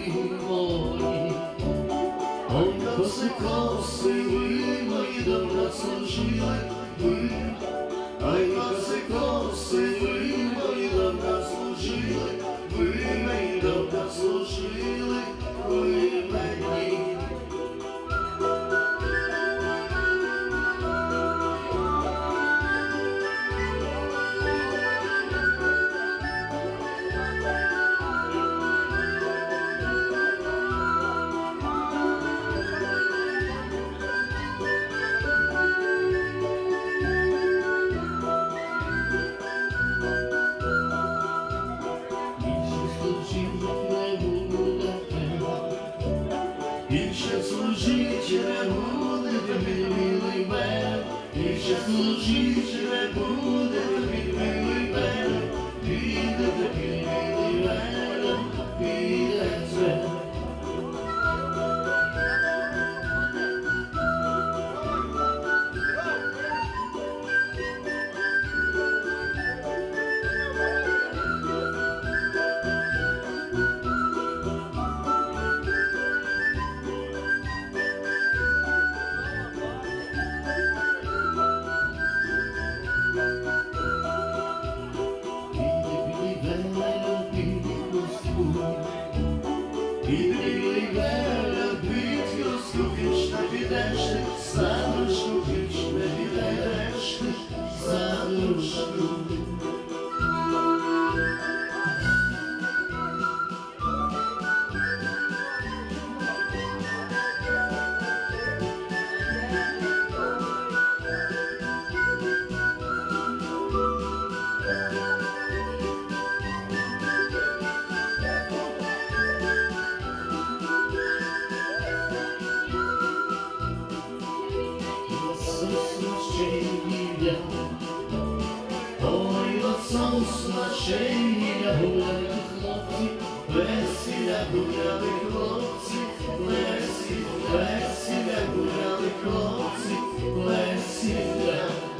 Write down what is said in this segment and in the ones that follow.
мої. Ой, коси, коси, ви мої добра служили, ви, ай, коси, коси, Не буде, тобі милий мене, більше служити не буде, тобі Bildi весіля гуляли хлопці, весіля, весіля гуляли хлопці, весіля.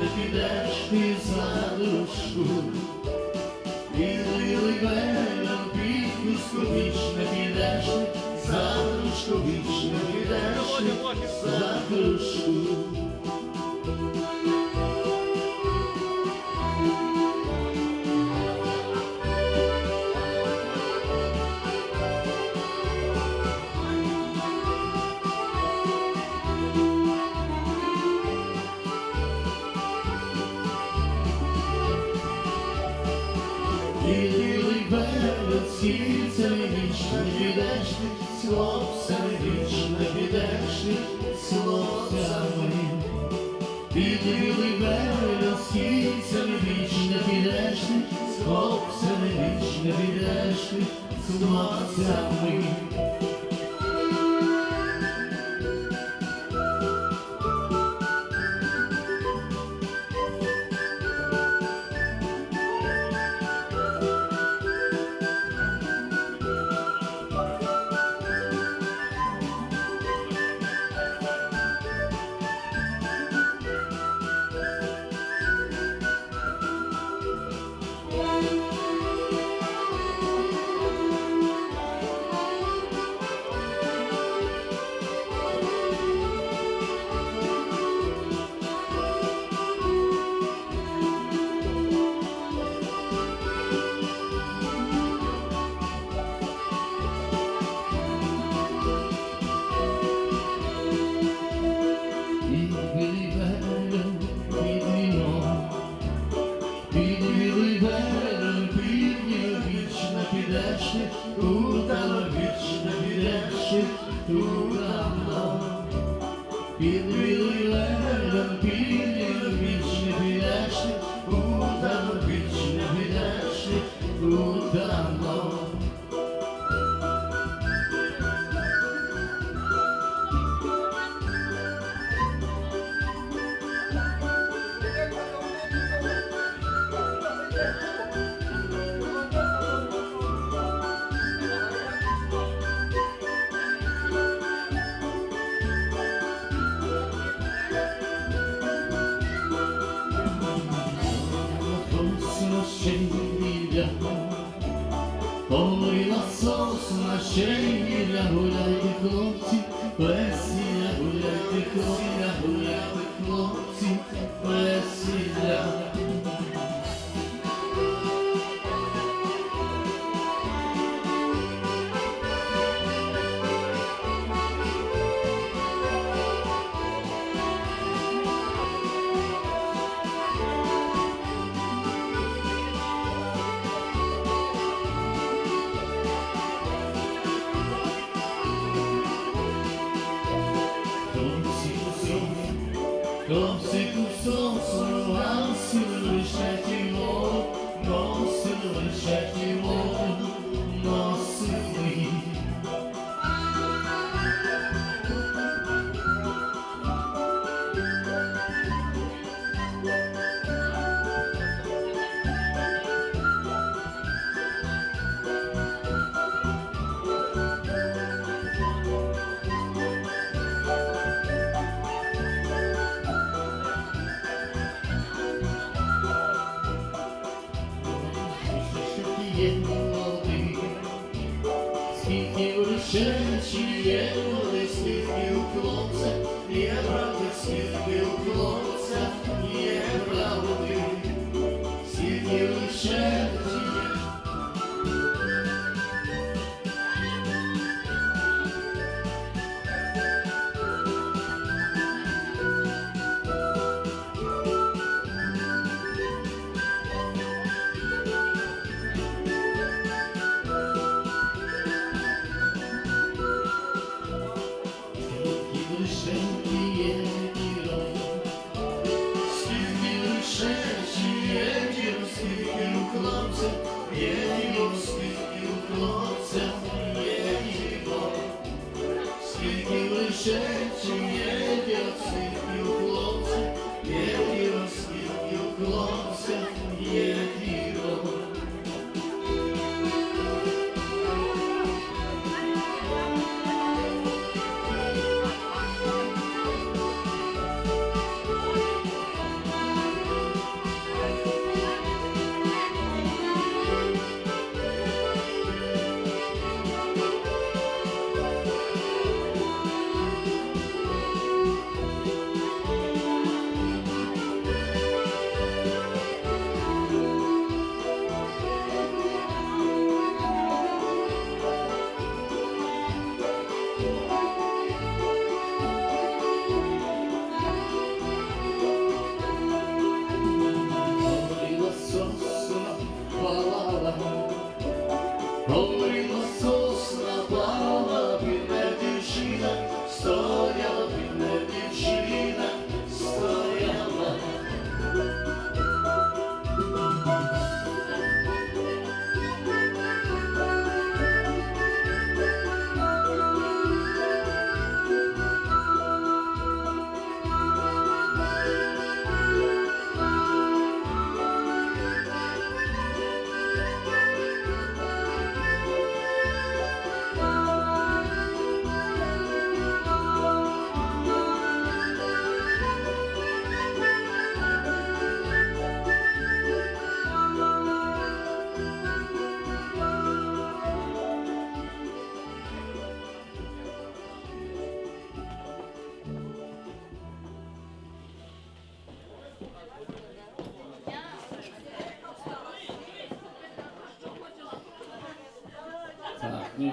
Не підеш ти за душку. і лили берег під хустку, не підеш ти, за душку, віч не підеш ти, за душку. підешник, ціловся річ, не підешник, ціловся мені. Під білий берег східця не віч, не підешник, ціловся не. Come see. Yeah.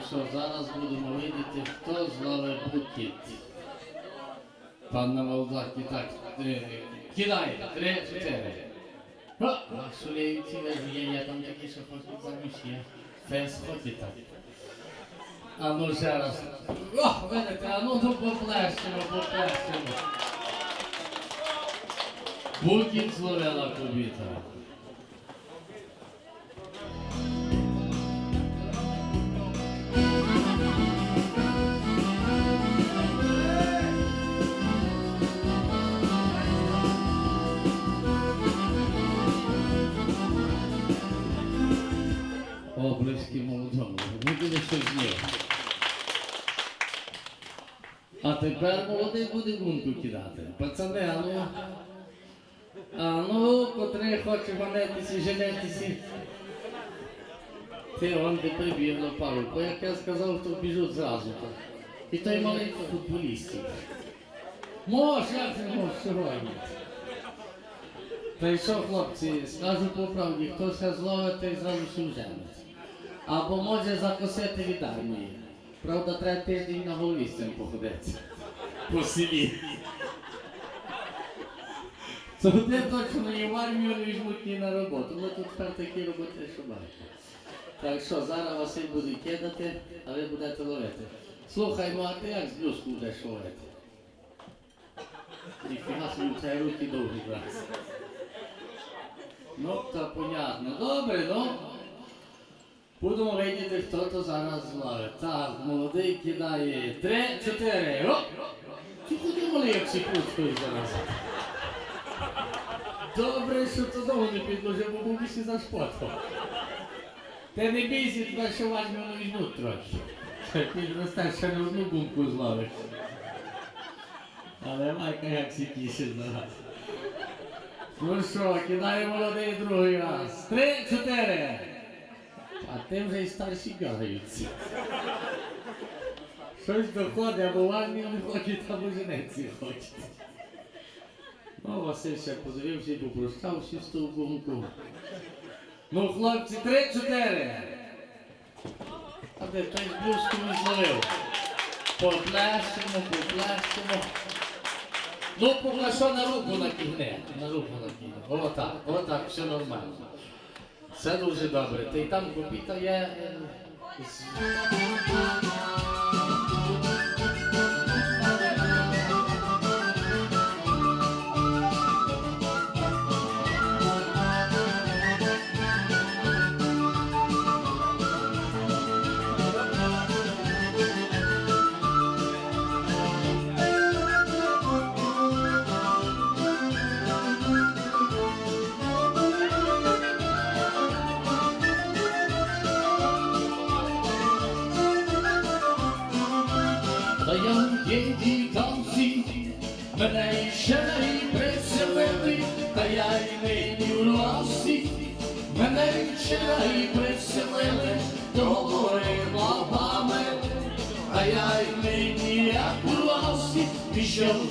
Що, зараз будемо видіти, хто зловив букіт. Пан на Валдакі, так, кидай, три, чотири. О, а шулеюці є, я там такі, що хочуть заміж. Фес хоче так. А ну ще раз. О, видите, а ну то поплещемо, поплещемо. Букіт зловила кубіта. Молодому. Буде щось є. А тепер молодий буде гунку кидати. Пацани, а ну. А ну, котрий хоче ванетися, женетися. Ти он де прибігло пару. Бо як я сказав, то біжуть зразу. то. І той маленький футболістів. Може, як ти можеш сьогодні? Та й що, хлопці, скажу по правді, хто ще зловить, той зразу сюженець. Або може закосити від армії. Правда, треба тиждень на голові з цим походити. По селі. Це один точно і в армію не візьмуть ні на роботу. Ми тут тепер такі роботи, що бачимо. Так що зараз Василь буде кидати, а ви будете ловити. Слухай, ну а ти як з блюзку будеш ловити? Ніфіга собі тебе руки довгі брати. Ну, то понятно. Добре, ну. Будемо видіти, хто то зараз зловить. Так, молодий кидає. Три, чотири. Оп! Ти куди як всі пускають зараз? Добре, що то знову не підложив, бо був більше за шпотом. Ти не бійся, тебе ще возьмемо на війну трохи. Ти ростеш ще не одну гумку зловиш. Але майка як всі тішить зараз. Ну що, кидає молодий другий раз. Три, чотири. А тим вже і старші бігаються. Щось доходить, або в армію не хочуть, або женеться хочуть. Ну, Василь ще подивився і попрощався з ту гумку. Ну, хлопці, три, чотири. А де той з блузку не зловив. Поплещемо, поплещемо. Ну, що на руку накигне. На руку накигне. Отак, отак, все нормально. Все дуже добре. Та й там копіта є. Там всі, мене ще не приселили, та я й нині в ласі, мене ще не приселили, до говорила пам'ять, а я й нині як у ласі, пішов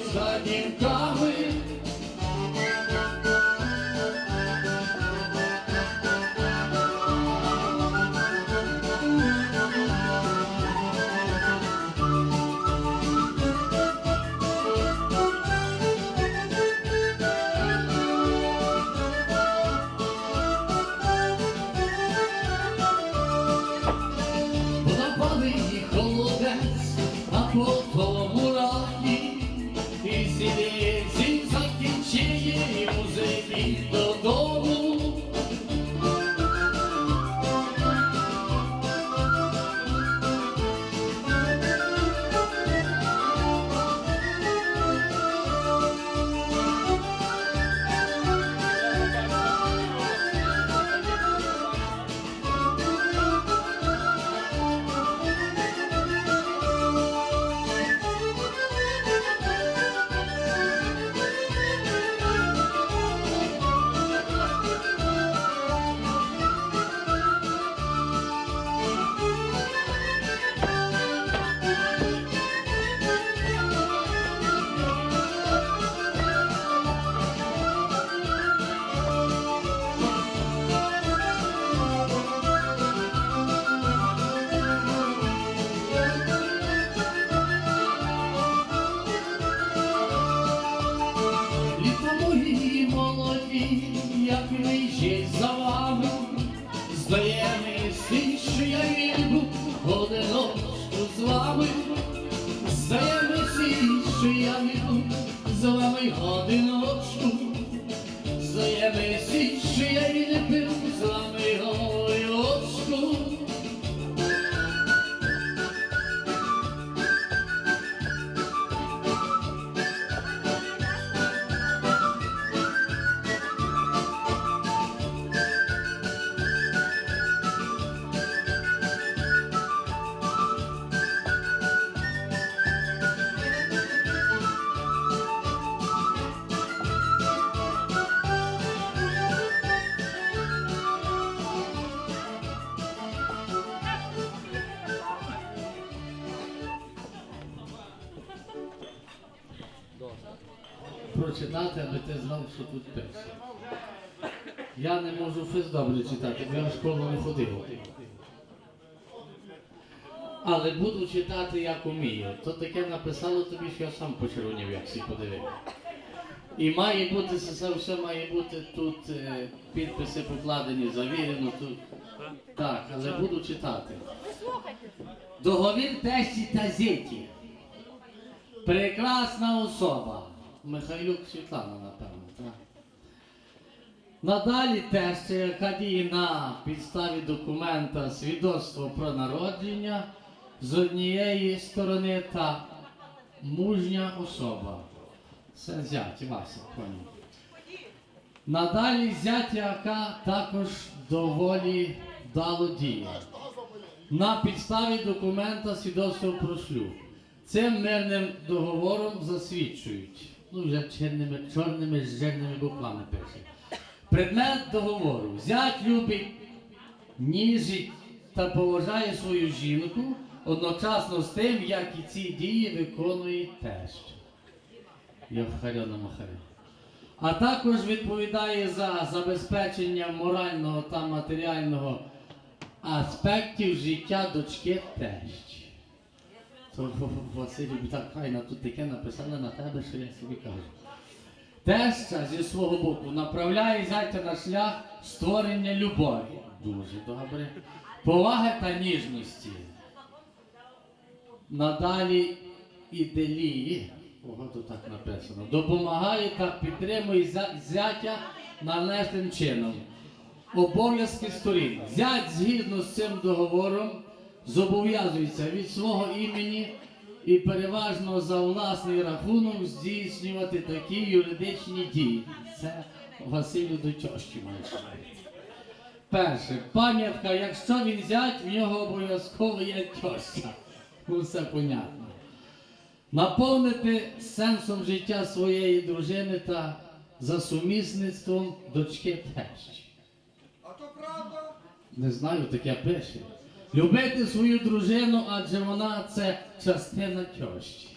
з вами одиночку, здає Прочитати, аби ти знав, що тут пише. Я не можу физ добре читати, бо я в школу не ходив. Але буду читати, як умію. То таке написало тобі, що я сам почервонів, як всі подивив. І має бути, це все має бути тут е, підписи покладені, завірено тут. Так, але буду читати. Договір тещі та зіті. Прекрасна особа. Михайлюк Світлана, напевно, так. Надалі теща, яка діє на підставі документа свідоцтво про народження з однієї сторони та мужня особа. Це зять, Вася, поняв. Надалі зять, яка також доволі вдало діє. На підставі документа свідоцтва про шлюб. Цим мирним договором засвідчують. Ну, вже чорними, чорними жирними буквами пише. Предмет договору. Зять любить, ніжить та поважає свою жінку одночасно з тим, як і ці дії виконує теща. Я в. А також відповідає за забезпечення морального та матеріального аспектів життя дочки тещі. То Василю так файно тут таке написали на тебе, що я собі кажу. Теща зі свого боку направляє зятя на шлях створення любові. Дуже добре. Поваги та ніжності. Надалі іделії, ого, тут так написано, допомагає та підтримує зятя належним чином. Обов'язки сторін. Зять згідно з цим договором зобов'язується від свого імені і переважно за власний рахунок здійснювати такі юридичні дії. Це Василю до тьощі маєш. Перше, пам'ятка, якщо він зять, в нього обов'язково є тьоща. Все понятно. Наповнити сенсом життя своєї дружини та за сумісництвом дочки тещі. А то правда? Не знаю, таке пише. Любити свою дружину, адже вона це частина тьощі.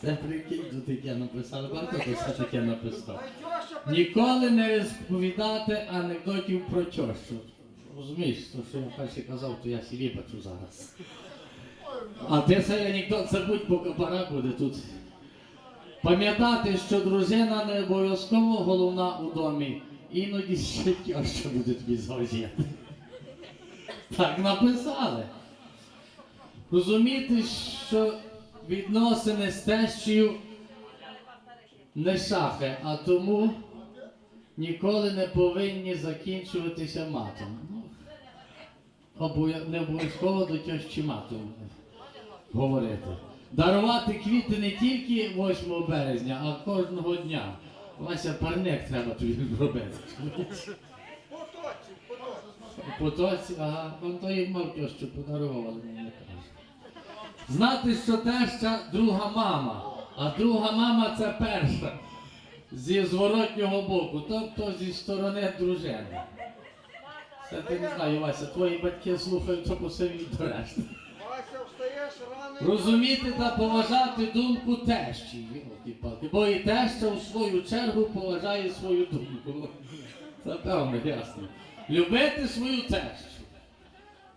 Це прикинь, таке написали, багато хто все таке написав. Ніколи не розповідати анекдотів про тьощу. Розумієш, то, що я перше казав, то я собі бачу зараз. А ти цей анекдот забудь, поки пора буде тут. Пам'ятати, що дружина не обов'язково головна у домі. Іноді ще тьоща буде тобі завзяти. Так написали. Розуміти, що відносини з тещею не шахи, а тому ніколи не повинні закінчуватися матом. Ну, не обов'язково до тещі матом говорити. Дарувати квіти не тільки 8 березня, а кожного дня. Вася парник треба тобі робити. Потоці, ага, он то їм мав тещу подарував, але мені каже. Знати, що теща друга мама, а друга мама це перша. Зі зворотнього боку, тобто зі сторони дружини. Це ти не знаю, Вася, твої батьки слухають, що посивіть до решти. Розуміти та поважати думку тещі. Бо і теща у свою чергу поважає свою думку. Це певно, ясно. Любити свою тещу.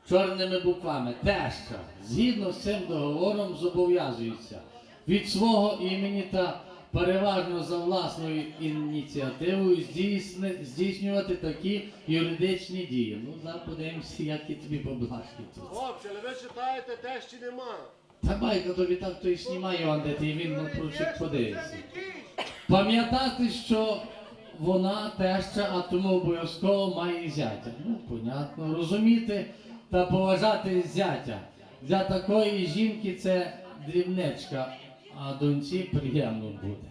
Чорними буквами. Теща. Згідно з цим договором зобов'язується від свого імені та переважно за власною ініціативою здійснювати такі юридичні дії. Ну, зараз подивимося, які тобі поблажки тут. Хлопці, але ви читаєте те, що нема. Та байка тобі так то і знімає, де ти він ну, подивиться. Пам'ятати, що вона теща, а тому обов'язково має зятя. Ну, понятно, розуміти та поважати зятя. Для такої жінки це дрібничка, а доньці приємно буде.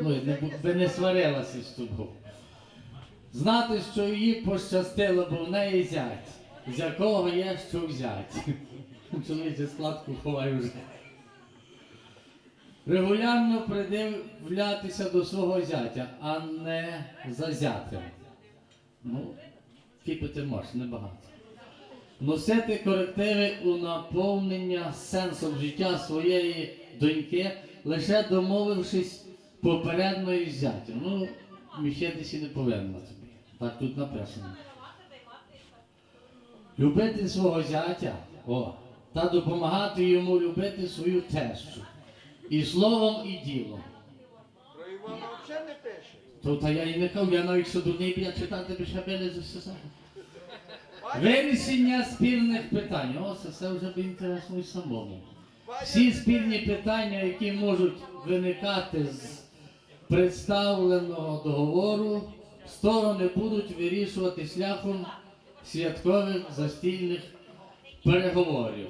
Ну, би не сварилася з тобою. Знати, що їй пощастило, бо в неї зять, з якого є що взяти. Чоловіче складку ховаю вже. Регулярно придивлятися до свого зятя, а не за зятем. Ну, кипити можеш, небагато. Носити корективи у наповнення сенсом життя своєї доньки, лише домовившись попередньо із зятям. Ну, міщитися не повинна тобі. Так тут написано. Любити свого зятя о, та допомагати йому любити свою тещу. І словом, і ділом. Про Івана взагалі не пише. То та я і не кажу, я навіть що дурний біля читати би шабели засосав. Бачиш, Вирішення спірних питань. О, це, це вже б інтересно і самому. Всі спірні питання, які можуть виникати з представленого договору, сторони будуть вирішувати шляхом святкових застільних переговорів.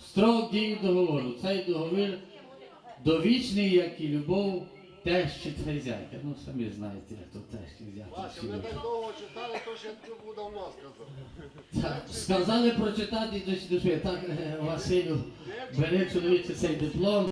Строк дії договору. Цей договір довічний, як і любов тещі та зятя. Ну, самі знаєте, як то тещі зятя. Вася, всі так довго читали, то ще я був давно сказав. Так, сказали прочитати до сюди. Так, е, Василю, бери чоловіче цей диплом.